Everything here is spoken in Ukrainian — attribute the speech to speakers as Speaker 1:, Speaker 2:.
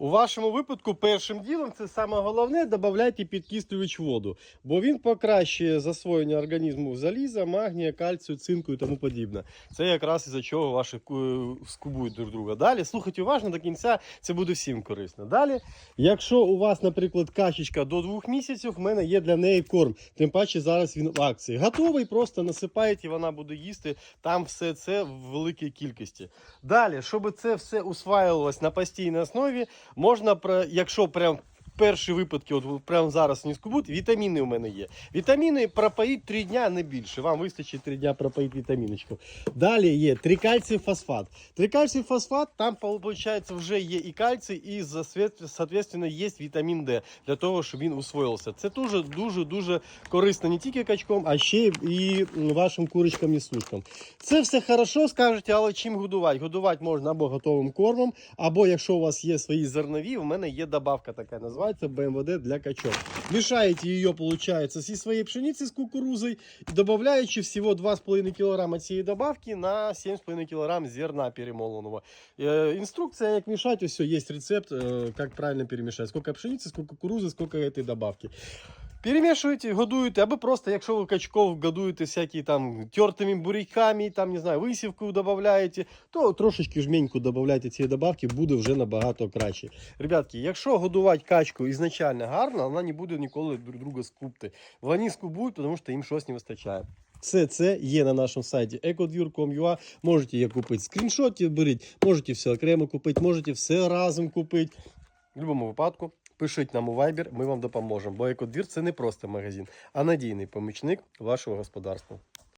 Speaker 1: У вашому випадку першим ділом це саме головне додавайте підкислювач воду, бо він покращує засвоєння організму заліза, магнія, кальцію, цинку і тому подібне. Це якраз із-за чого ваші е, скубують друг друга. Далі слухайте уважно до кінця, це буде всім корисно. Далі, якщо у вас, наприклад, качечка до двох місяців, в мене є для неї корм. Тим паче зараз він в акції. Готовий, просто насипаєте, і вона буде їсти. Там все це в великій кількості. Далі, щоб це все усваювалось на постійній основі, можна, якщо прям перші випадки, от прямо зараз скубуть, вітаміни у мене є. Вітаміни пропоїть 3 дня, не більше. Вам вистачить 3 дня пропоїть вітаміночку. Далі є трикальцій фосфат. Трикальцій фосфат, там виходить, вже є і кальцій, і соответственно є вітамін Д для того, щоб він усвоївся. Це дуже дуже дуже корисно не тільки качком, а ще і вашим курочкам і сушкам. Це все хорошо, скажете, але чим годувати? Годувати можна або готовим кормом, або якщо у вас є свої зернові, у мене є добавка така, називається БМВД для качок. Мешаете ее, получается, со своей пшеницей, с кукурузой, і всего 2,5 кг цієї добавки на 7,5 кг зерна перемоленого. Инструкция, как мешать, все, есть рецепт, как правильно перемешать. Сколько пшеницы, сколько кукурузы, сколько этой добавки. Перемішуєте, годуєте, або просто, якщо ви качков годуєте всякі там тертими буряками, там, не знаю, висівку додаєте, то трошечки жменьку додавайте цієї добавки, буде вже набагато краще. Ребятки, якщо годувати качку ізначально гарно, вона не буде ніколи друг друга скупти. Вони скубують, тому що їм щось не вистачає. Все це є на нашому сайті ecodvur.com.ua. Можете її купити скріншотів, беріть, можете все окремо купити, можете все разом купити. В будь-якому випадку пишіть нам у Viber, ми вам допоможемо. Бо екодвір це не просто магазин, а надійний помічник вашого господарства.